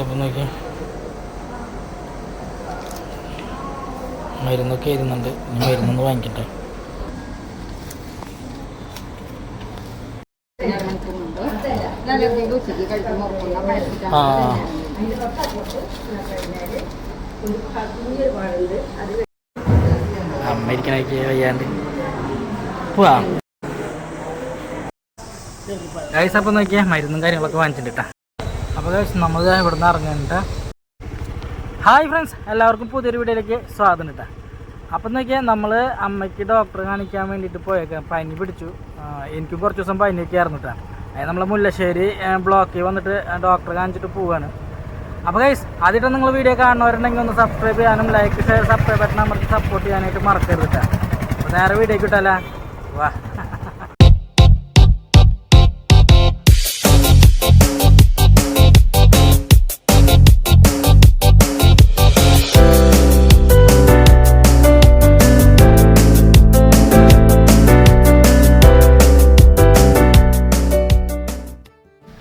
അപ്പം നോക്കി മരുന്നൊക്കെ ഇരുന്നുണ്ട് ഇനി മരുന്നൊന്ന് വാങ്ങിക്കട്ടെ. ആ. അമ്മ വയ്യാണ്ട്. പോവാ. ഗൈസ് അപ്പം മരുന്നും കാര്യങ്ങളൊക്കെ വാങ്ങിച്ചിട്ടുണ്ട് കേട്ടോ അപ്പോൾ നമ്മൾ ഇവിടെ നിന്ന് ഇറങ്ങുന്നുണ്ട്. ഹായ് ഫ്രണ്ട്സ് എല്ലാവർക്കും പുതിയൊരു വീഡിയോയിലേക്ക് സ്വാഗതം കേട്ടോ അപ്പം നോക്കിയാൽ നമ്മൾ അമ്മയ്ക്ക് ഡോക്ടറെ കാണിക്കാൻ വേണ്ടിയിട്ട് പോയേക്കാം. പനി പിടിച്ചു. എനിക്കും കുറച്ച് ദിവസം പനിയൊക്കെ ആയിരുന്നു കേട്ടോ അത് നമ്മൾ മുല്ലശ്ശേരി ബ്ലോക്കിൽ വന്നിട്ട് ഡോക്ടറെ കാണിച്ചിട്ട് പോവുകയാണ് അപ്പോൾ ഗൈസ് ആദ്യമായിട്ട് നിങ്ങൾ വീഡിയോ കാണുന്നവരുണ്ടെങ്കിൽ ഒന്ന് സബ്സ്ക്രൈബ് ചെയ്യാനും ലൈക്ക് ഷെയർ സബ്സ്ക്രൈബ് ബട്ടൺ അമർത്തി സപ്പോർട്ട് ചെയ്യാനായിട്ട് മറക്കരുത് കേട്ടോ നേരെ വീഡിയോ കിട്ടല്ല വാ.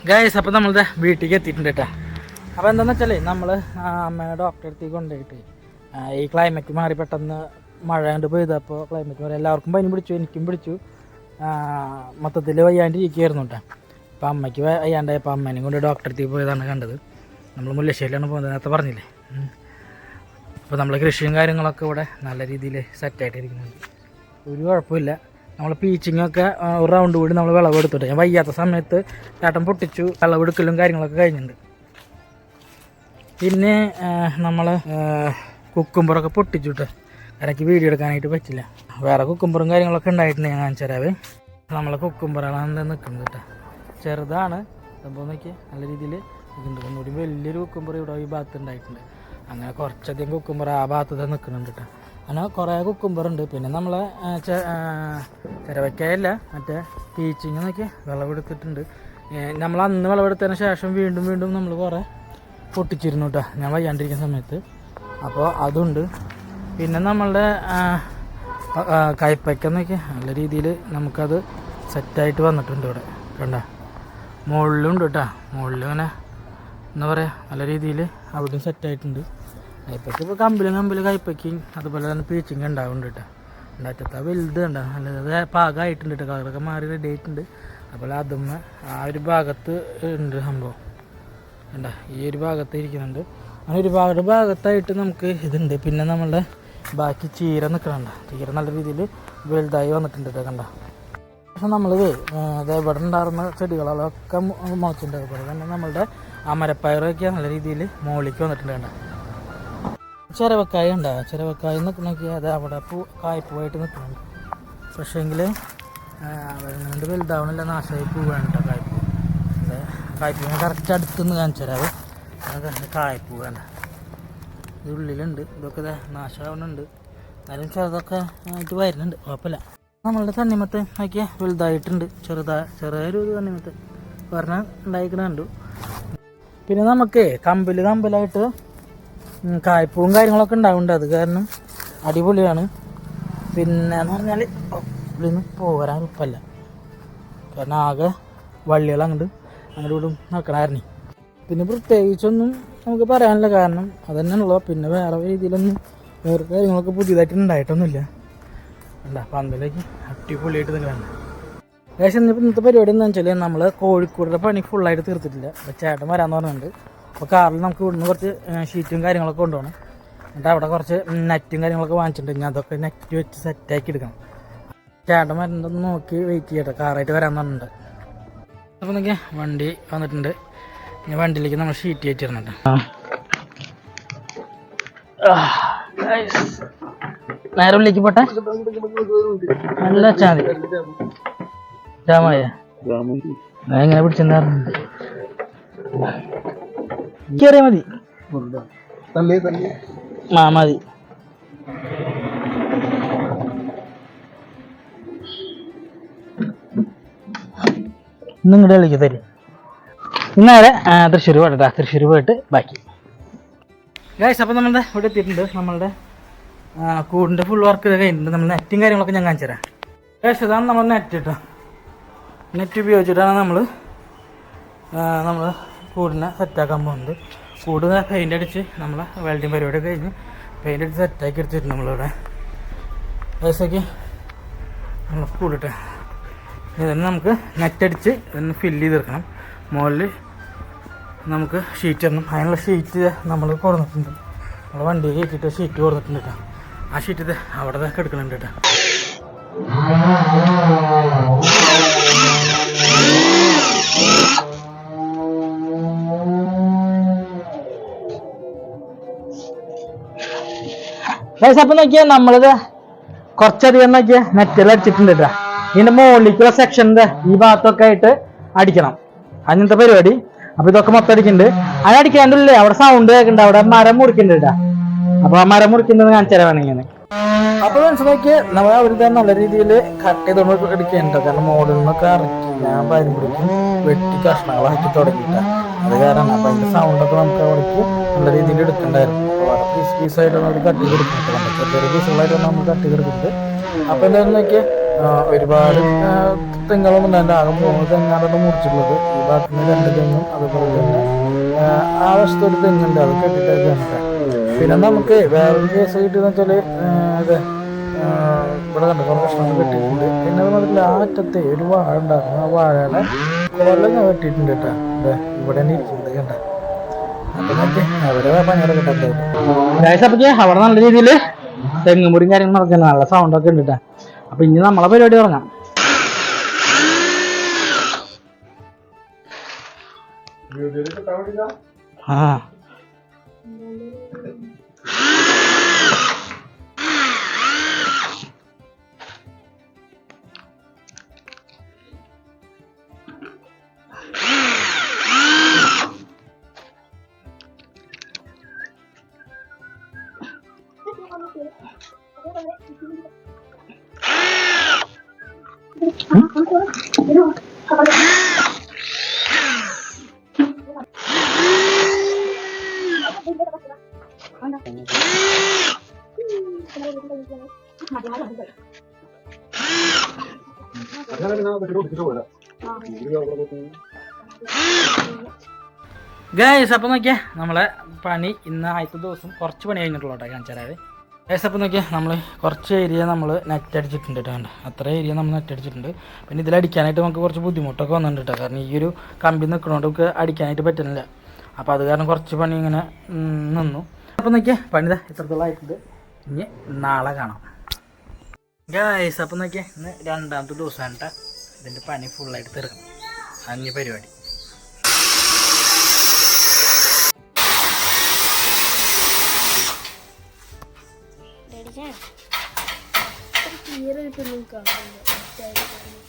ഗൈസ് അപ്പം നമ്മളുടെ വീട്ടിലേക്ക് എത്തിയിട്ടുണ്ട് കേട്ടോ അപ്പോൾ എന്താണെന്ന് വെച്ചാൽ നമ്മൾ അമ്മയുടെ ഡോക്ടറെ അടുത്തേക്ക് കൊണ്ടുപോയിട്ട് ഈ ക്ലൈമറ്റ് മാറി പെട്ടെന്ന് മഴ കണ്ട് പെയ്തപ്പോൾ ക്ലൈമറ്റ് മാറി എല്ലാവർക്കും പനി പിടിച്ചു എനിക്കും പിടിച്ചു. മൊത്തത്തിൽ വയ്യാണ്ട് ഇരിക്കുകയായിരുന്നു കേട്ടോ അപ്പോൾ അമ്മയ്ക്ക് വയ്യാണ്ടായപ്പോൾ അമ്മേനെയും കൊണ്ട് ഡോക്ടറെ അടുത്തേക്ക് പോയതാണ് കണ്ടത്. നമ്മൾ മുല്ലശ്ശേരിയിലാണ് പോകുന്നത് നേരത്തെ പറഞ്ഞില്ലേ? അപ്പോൾ നമ്മൾ കൃഷിയും കാര്യങ്ങളൊക്കെ ഇവിടെ നല്ല രീതിയിൽ സെറ്റായിട്ടിരിക്കുന്നുണ്ട് ഒരു കുഴപ്പമില്ല. നമ്മൾ പീച്ചിങ്ങൊക്കെ ഒരു റൗണ്ട് കൂടി നമ്മൾ വിളവെടുത്തിട്ട്. ഞാൻ വയ്യാത്ത സമയത്ത് ചേട്ടൻ പൊട്ടിച്ചു വിളവെടുക്കലും കാര്യങ്ങളൊക്കെ കഴിഞ്ഞിട്ടുണ്ട്. പിന്നെ നമ്മൾ കുക്കുമ്പറൊക്കെ പൊട്ടിച്ചു കേട്ടോ എനിക്ക് വീഡിയോ എടുക്കാനായിട്ട് പറ്റില്ല. വേറെ കുക്കുമ്പറും കാര്യങ്ങളൊക്കെ ഉണ്ടായിട്ടുണ്ട് ഞാൻ കാണിച്ചു തരാവേ. നമ്മളെ കുക്കുമ്പറാണ് എന്താ നിൽക്കുന്നത് കേട്ടോ. ചെറുതാണ്. സംഭവം നോക്കിയാൽ നല്ല രീതിയിൽ ഇതുണ്ട് ഒന്നുകൂടി വലിയൊരു കുക്കുമ്പർ ഇവിടെ ഈ ഭാഗത്ത് ഉണ്ടായിട്ടുണ്ട്. അങ്ങനെ കുറച്ചധികം കുക്കുമ്പർ ആ ഭാഗത്ത് നിൽക്കുന്നുണ്ട് കേട്ടോ. അങ്ങനെ കുറേ കുക്കുംബറുണ്ട് പിന്നെ നമ്മളെ ചിരവയ്ക്കായല്ല മറ്റേ പീച്ചിങ് നോക്കി വിളവെടുത്തിട്ടുണ്ട്. നമ്മൾ അന്ന് വിളവെടുത്തതിന് ശേഷം വീണ്ടും വീണ്ടും നമ്മൾ കുറേ പൊട്ടിച്ചിരുന്നു കേട്ടോ ഞാൻ വയ്യാണ്ടിരിക്കുന്ന സമയത്ത്. അപ്പോൾ അതുണ്ട്. പിന്നെ നമ്മളുടെ കയ്പ്പയ്ക്കെന്നൊക്കെ നല്ല രീതിയിൽ നമുക്കത് സെറ്റായിട്ട് വന്നിട്ടുണ്ട് ഇവിടെ. കണ്ട? മുകളിലുണ്ട് കേട്ടോ മുകളിൽ എന്താ പറയുക നല്ല രീതിയിൽ അവിടെയും സെറ്റായിട്ടുണ്ട് കയ്പ്പയ്ക്ക് ഇപ്പോൾ കമ്പിലും കമ്പിലും കയ്പ്പയ്ക്കും അതുപോലെ തന്നെ പീച്ചിങ് ഉണ്ടാവുന്നുണ്ട് കേട്ടോ. ഉണ്ടാറ്റത്ത വലുത് കണ്ട? നല്ലത് പാകമായിട്ടുണ്ട് കേട്ടോ. കളറൊക്കെ മാറി റെഡി ആയിട്ടുണ്ട്. അതുപോലെ അതും ആ ഒരു ഭാഗത്ത് ഉണ്ട് സംഭവം. ഉണ്ടാ ഈ ഒരു ഭാഗത്ത് ഇരിക്കുന്നുണ്ട്. അങ്ങനെ ഒരുപാട് ഭാഗത്തായിട്ട് നമുക്ക് ഇതുണ്ട്. പിന്നെ നമ്മളുടെ ബാക്കി ചീര നിൽക്കണുണ്ട ചീര നല്ല രീതിയിൽ വലുതായി വന്നിട്ടുണ്ട് കേട്ടോ കണ്ട? പക്ഷെ നമ്മളിത് ഇവിടെ ഉണ്ടായിരുന്ന ചെടികളൊക്കെ മുളച്ചിട്ടുണ്ട് അതുപോലെ തന്നെ നമ്മളുടെ അമരപ്പയറൊക്കെ നല്ല രീതിയിൽ മുകളിലേക്ക് വന്നിട്ടുണ്ട് കണ്ട? ചിരവക്കായ ഉണ്ടാകും ചിരവക്കായ നിൽക്കണമെങ്കിൽ അത് അവിടെ പൂ കായ്പൂവായിട്ട് നിൽക്കുന്നുണ്ട് പക്ഷേങ്കിൽ വരുന്നുണ്ട് വലുതാവണില്ല. നാശമായി പോവുകയാണ് കേട്ടോ കായ്പൂ. അതെ കായ്പൂ കറക്റ്റ് അടുത്തുനിന്ന് കാണിച്ചു തരാം കായ്പൂ വേണ്ട ഇത് ഉള്ളിലുണ്ട്. ഇതൊക്കെ നാശമാവുന്നുണ്ട് എന്നാലും ചെറുതൊക്കെ ആയിട്ട് വരുന്നുണ്ട്. കുഴപ്പമില്ല. നമ്മളുടെ തണ്ണിമത്ത് നോക്കിയാൽ വലുതായിട്ടുണ്ട്. ചെറുതാ ചെറിയൊരു തണ്ണിമത്ത്. പറഞ്ഞാൽ ഉണ്ടായിക്കണ കണ്ടു. പിന്നെ നമുക്ക് കമ്പിൽ കമ്പിലായിട്ട് കായ്പൂവും കാര്യങ്ങളൊക്കെ ഉണ്ടാവുന്നുണ്ട്. അത് കാരണം അടിപൊളിയാണ്. പിന്നെ എന്ന് പറഞ്ഞാൽ നിന്ന് പോരാൻ എളുപ്പമല്ല. കാരണം ആകെ വള്ളികൾ അങ്ങോട്ട് അങ്ങോട്ട് ഇവിടും പിന്നെ പ്രത്യേകിച്ചൊന്നും നമുക്ക് പറയാനില്ല. കാരണം അത് തന്നെയാണല്ലോ പിന്നെ വേറെ രീതിയിലൊന്നും വേറെ കാര്യങ്ങളൊക്കെ പുതിയതായിട്ട് ഉണ്ടായിട്ടൊന്നുമില്ല. അല്ല പന്തലേക്ക് അടിപൊളിയായിട്ട് നിൽക്കണം ഏകദേശം ഇന്നിപ്പോൾ ഇന്നത്തെ പരിപാടി എന്താണെന്ന് വെച്ചാൽ നമ്മൾ കോഴിക്കോടിന്റെ പണി ഫുള്ളായിട്ട് തീർത്തിട്ടില്ല. അപ്പം ചേട്ടൻ വരാമെന്ന് പറഞ്ഞിട്ടുണ്ട്. അപ്പോൾ കാറിൽ നമുക്ക് ഇവിടുന്ന് കുറച്ച് ഷീറ്റും കാര്യങ്ങളൊക്കെ കൊണ്ടുപോകണം. എന്നിട്ട് അവിടെ കുറച്ച് നെറ്റും കാര്യങ്ങളൊക്കെ വാങ്ങിച്ചിട്ടുണ്ട്. ഇനി അതൊക്കെ നെറ്റ് വെച്ച് സെറ്റാക്കി എടുക്കണം. ചേട്ടൻ വരുന്നതൊന്ന് നോക്കി വെയിറ്റ് ചെയ്യട്ടെ. കാറായിട്ട് വരാൻ പറഞ്ഞിട്ടുണ്ട്. അപ്പോൾ നോക്കിയാൽ വണ്ടി വന്നിട്ടുണ്ട്. ഇനി വണ്ടിയിലേക്ക് നമ്മൾ ഷീറ്റ് കയറ്റിരുന്നുണ്ട് നേരെ ഉള്ളിലേക്ക് പോട്ടെ. നല്ല ചാതി. രാമായ. ഞാൻ എങ്ങനെ പിടിച്ചെന്നാറുണ്ട് കയറിയാ മതി. ആ മതി. നിങ്ങളുടെ കളിക്ക് തരും. ഇന്നേരെ തൃശ്ശൂർ പോയിട്ട് തൃശ്ശൂർ പോയിട്ട് ബാക്കി. ഗൈസ് അപ്പോൾ നമ്മളുടെ ഇവിടെ എത്തിയിട്ടുണ്ട്. നമ്മളുടെ കൂടിന്റെ ഫുൾ വർക്ക് കഴിഞ്ഞിട്ടുണ്ട്. നമ്മൾ നെറ്റും കാര്യങ്ങളൊക്കെ ഞാൻ കാണിച്ചു തരാം ഗൈസ് ഇതാണ് നമ്മൾ നെറ്റ് കേട്ടോ. നെറ്റ് ഉപയോഗിച്ചിട്ടാണ് നമ്മൾ നമ്മൾ കൂടിനെ സെറ്റാക്കാൻ പോകുന്നത്. കൂട് പെയിന്റ് അടിച്ച് നമ്മൾ വെൽഡിങ് പരിപാടി കഴിഞ്ഞ് പെയിന്റ് അടിച്ച് സെറ്റാക്കി എടുത്തിട്ടുണ്ട് നമ്മളിവിടെ. പൈസയ്ക്ക് നമ്മൾ കൂടിട്ടെ ഇതന്നെ നമുക്ക് നെറ്റടിച്ച് ഇതൊന്ന് ഫില്ല് ചെയ്ത് എടുക്കണം. മുകളിൽ നമുക്ക് ഷീറ്റ് ഇടണം. അതിനുള്ള ഷീറ്റ് നമ്മൾ കൊടുത്തിട്ടുണ്ട്. നമ്മൾ വണ്ടിയിൽ കയറ്റിയിട്ട് ഷീറ്റ് കൊടുത്തിട്ടുണ്ട് കേട്ടോ. ആ ഷീറ്റ് അവിടെ എടുക്കുന്നുണ്ട് കേട്ടോ. അപ്പം നോക്കിയാ നമ്മളിത് കുറച്ചധികം നോക്കിയാ നെറ്റിൽ അടിച്ചിട്ടുണ്ട് കേട്ടോ ഇതിന്റെ മുകളിലേക്കുള്ള സെക്ഷന്റെ ഈ ഭാഗത്തൊക്കെ ആയിട്ട് അടിക്കണം. അങ്ങനത്തെ പരിപാടി? അപ്പൊ ഇതൊക്കെ മൊത്തം അടിക്കുന്നുണ്ട് അത് അടിക്കാണ്ടില്ലേ? അവിടെ സൗണ്ട് കേൾക്കുന്നുണ്ട് അവിടെ മരം മുറിക്കുന്നുണ്ട് കേട്ടോ അപ്പൊ ആ മരം മുറിക്കുന്നത് കാണിച്ചു തരാം വേണമെങ്കിൽ അപ്പൊ മനസ്സിലാക്കി നമ്മൾ തന്നെ നല്ല രീതിയിൽ കട്ട് ചെയ്ത് നമ്മൾ എടുക്കേണ്ട കാരണം മോളിൽ നിന്നൊക്കെ ഇറക്കി. ഞാൻ പാരും പിടിക്കും വെട്ടി കഷ്ണങ്ങളാക്കി തുടങ്ങിയിട്ട. അത് കാരണം അപ്പൊ അതിന്റെ സൗണ്ട് ഒക്കെ നമുക്ക് അവിടേക്ക് നല്ല രീതിയിൽ എടുക്കണ്ടായിരുന്നു. അവിടെ പീസ് പീസായിട്ടാണ് അവർ കട്ട് ചെയ്ത് എടുക്കുന്നത് ചെറിയ പീസുകളായിട്ടാണ് നമ്മൾ കട്ട് ചെയ്ത് എടുക്കുന്നത് അപ്പൊ എന്തായാലും നോക്കിയാൽ ഒരുപാട് തെങ്ങുകളൊന്നും ഉണ്ടായിരുന്നു ആകെ മൂന്ന് തെങ്ങാണ് മുറിച്ചിട്ടുള്ളത്. ഈ ഭാഗത്ത് രണ്ട് തെങ്ങും അതുപോലെ തന്നെ ആ, വശത്ത് ഒരു തെങ്ങുണ്ട്. അത് പിന്നെ നമുക്ക് വേറൊരു കേസ് കിട്ടിയെന്ന് വെച്ചാൽ അതെ ഇത് ഇവിടെ കണ്ട കുറേ കഷ്ണങ്ങൾ കെട്ടിയിട്ടുണ്ട് പിന്നെ അത് മാത്രമല്ല ആ അറ്റത്ത് ഒരു വാഴ ഉണ്ടായിരുന്നു. ആ വാഴയുടെ കൊല്ലം ഞാൻ കെട്ടിയിട്ടുണ്ട് കേട്ടോ. അതെ ഇവിടെ തന്നെ ഇരിക്കുന്നത് കണ്ട. അവിടെ നല്ല രീതിയിൽ തെങ്ങുമുറിയും കാര്യങ്ങളും നടക്കുന്നത് നല്ല സൗണ്ടൊക്കെ ഉണ്ട് കേട്ടോ. അപ്പൊ ഇനി നമ്മളെ പരിപാടി തുടങ്ങാം. ആ. ഗൈസ് അപ്പം നോക്കിയാ നമ്മളെ പണി ഇന്ന് ആദ്യത്തെ ദിവസം കുറച്ച് പണി കഴിഞ്ഞിട്ടുള്ളൂ കേട്ടോ കാണിച്ചാൽ ഗൈസ് നോക്കിയാൽ നോക്കിയേ നമ്മൾ കുറച്ച് ഏരിയ നമ്മൾ നെറ്റ് അടിച്ചിട്ടുണ്ട് കേട്ടോ. അത്ര ഏരിയ നമ്മൾ നെറ്റ് അടിച്ചിട്ടുണ്ട്. പിന്നെ ഇതിലടിക്കാനായിട്ട് നമുക്ക് കുറച്ച് ബുദ്ധിമുട്ടൊക്കെ വന്നിട്ടുണ്ട് കേട്ടോ കാരണം ഈ ഒരു കമ്പി നിൽക്കണോണ്ട് നമുക്ക് അടിക്കാനായിട്ട് പറ്റുന്നില്ല. അപ്പോൾ അത് കാരണം കുറച്ച് പണി ഇങ്ങനെ നിന്നു. അപ്പം നോക്കിയാൽ പണിത ഇതാ ഇത്രത്തോളം ആയിട്ടുണ്ട്. ഇനി നാളെ കാണാം. ഗായസ് അപ്പം നോക്കിയാൽ ഇന്ന് രണ്ടാമത്തെ ദിവസമാണ് ഇതിന്റെ പണി ഫുള്ളായിട്ട് തീർക്കണം. അഞ്ഞ് പരിപാടി. ക്ലിയർ ആയിട്ട്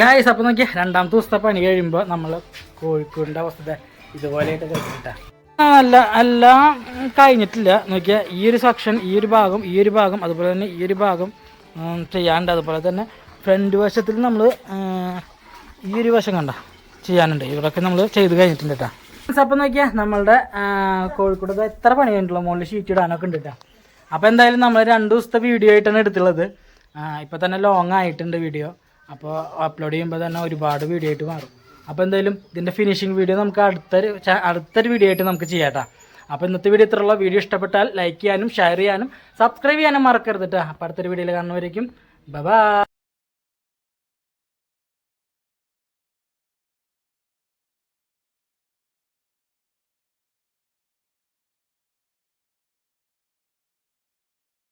ഗായ്സ് അപ്പോൾ നോക്കിയാൽ രണ്ടാമത്തെ ദിവസത്തെ പണി കഴിയുമ്പോൾ നമ്മൾ കോഴിക്കോടിന്റെ അവസ്ഥ ഇതുപോലെ കഴിഞ്ഞിട്ടാ അല്ല എല്ലാം കഴിഞ്ഞിട്ടില്ല. നോക്കിയാൽ ഈ ഒരു സെക്ഷൻ ഈ ഒരു ഭാഗം ഈ ഒരു ഭാഗം അതുപോലെ തന്നെ ഈ ഒരു ഭാഗം ചെയ്യാനുണ്ട്. അതുപോലെ തന്നെ ഫ്രണ്ട് വശത്തിൽ നമ്മൾ ഈ ഒരു വശം കണ്ട ചെയ്യാനുണ്ട്. ഇവിടെയൊക്കെ നമ്മൾ ചെയ്ത് കഴിഞ്ഞിട്ടുണ്ട് കേട്ടോ അപ്പം നോക്കിയാൽ നമ്മളുടെ കോഴിക്കോട് എത്ര പണി കഴിഞ്ഞിട്ടുള്ള? മുകളിൽ ഷീറ്റ് ഇടാനൊക്കെ ഉണ്ട് കേട്ടോ അപ്പോൾ എന്തായാലും നമ്മൾ രണ്ട് ദിവസത്തെ വീഡിയോ ആയിട്ടാണ് എടുത്തുള്ളത്. ഇപ്പോൾ തന്നെ ലോങ് ആയിട്ടുണ്ട് വീഡിയോ അപ്പോൾ അപ്ലോഡ് ചെയ്യുമ്പോൾ തന്നെ ഒരുപാട് വീഡിയോ ആയിട്ട് മാറും. അപ്പോൾ എന്തായാലും ഇതിന്റെ ഫിനിഷിംഗ് വീഡിയോ നമുക്ക് അടുത്തൊരു അടുത്തൊരു വീഡിയോ ആയിട്ട് നമുക്ക് ചെയ്യാം കേട്ടോ അപ്പോൾ ഇന്നത്തെ വീഡിയോ ഇത്രയുള്ള വീഡിയോ ഇഷ്ടപ്പെട്ടാൽ ലൈക്ക് ചെയ്യാനും ഷെയർ ചെയ്യാനും സബ്സ്ക്രൈബ് ചെയ്യാനും മറക്കരുത് കേട്ടോ അപ്പോൾ അടുത്തൊരു വീഡിയോയിൽ കാണുന്നവരേക്കും. ബൈ